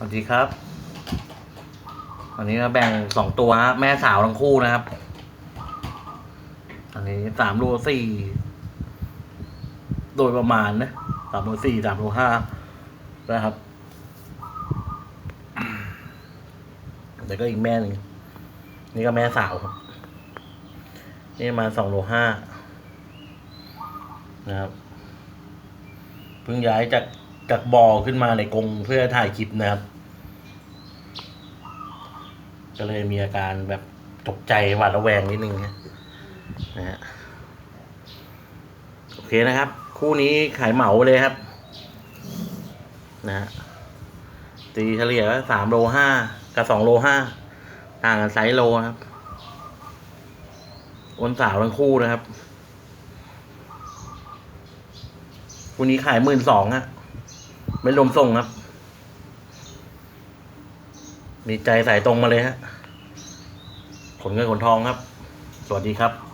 สวัสดีครับ วันนี้เราแบ่งสองตัวฮะแม่สาวทั้งคู่นะครับ อันนี้สามโลสี่โดยประมาณนะสามโลสี่สามโลห้านะครับ แล้วก็อีกแม่หนึ่งนี่ก็แม่สาวครับ นี่มาสองโลห้านะครับ เพิ่งย้ายจาก จากบ่อขึ้นมาในกรงเพื่อถ่ายคลิปนะครับ ก็เลยมีอาการแบบตกใจหวาดระแวงนิดนึงนะฮะโอเคนะครับ คู่นี้ขายเหมาเลยครับ นะฮะตีเฉลี่ยสามโลห้ากับสองโลห้าต่างกันไซส์โลนะครับอ้นสาวทั้งคู่นะครับคู่นี้ขายหมื่นสองอะ ไม่รวมส่งครับ มีใจสายตรงมาเลยฮะขนเงินขนทองครับ สวัสดีครับ